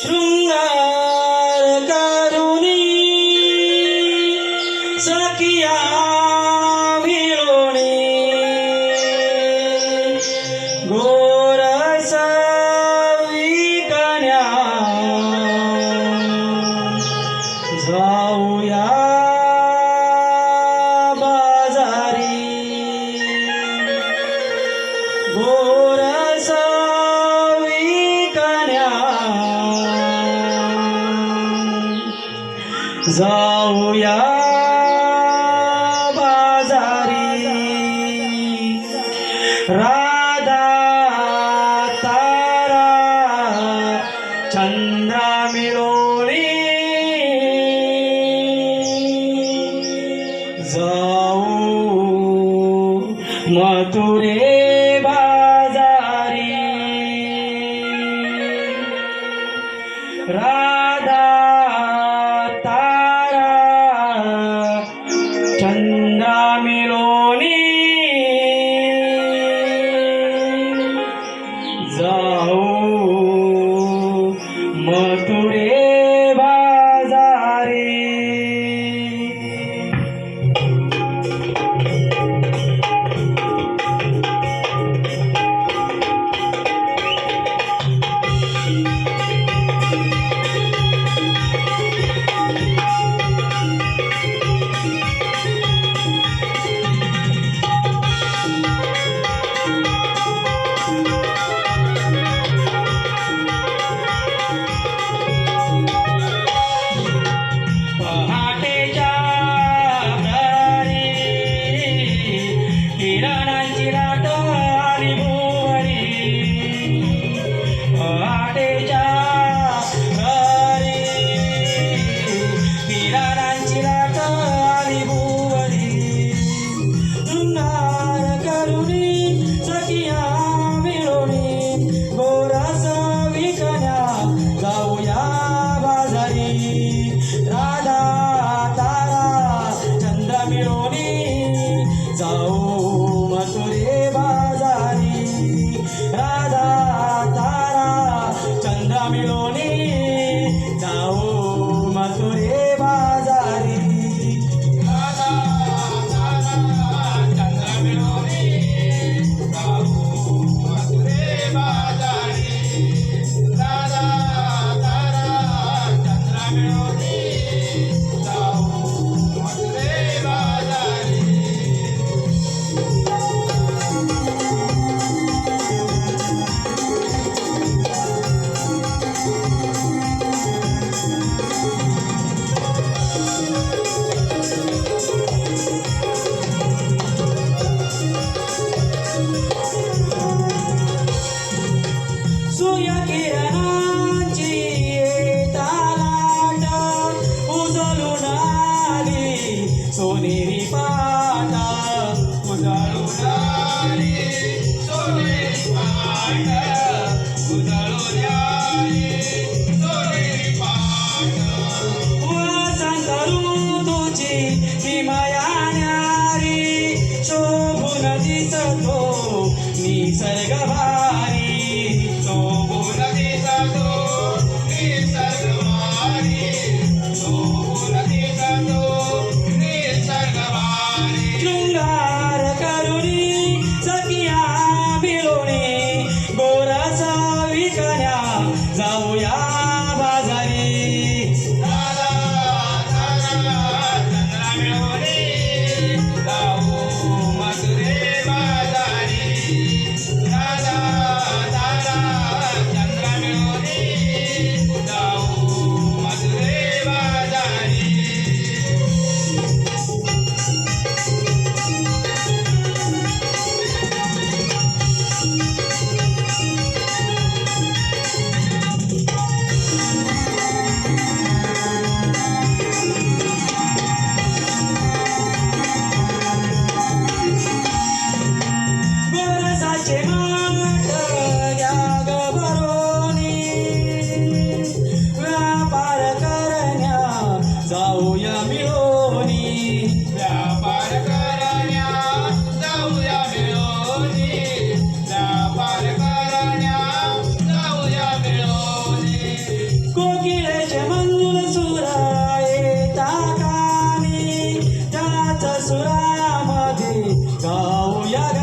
中啊。जाऊया बाजारी. राधा तारा चंद्रा मिळोळी जाऊ मथुरे. será Hallelujah, get out. सुरा माझी गाऊया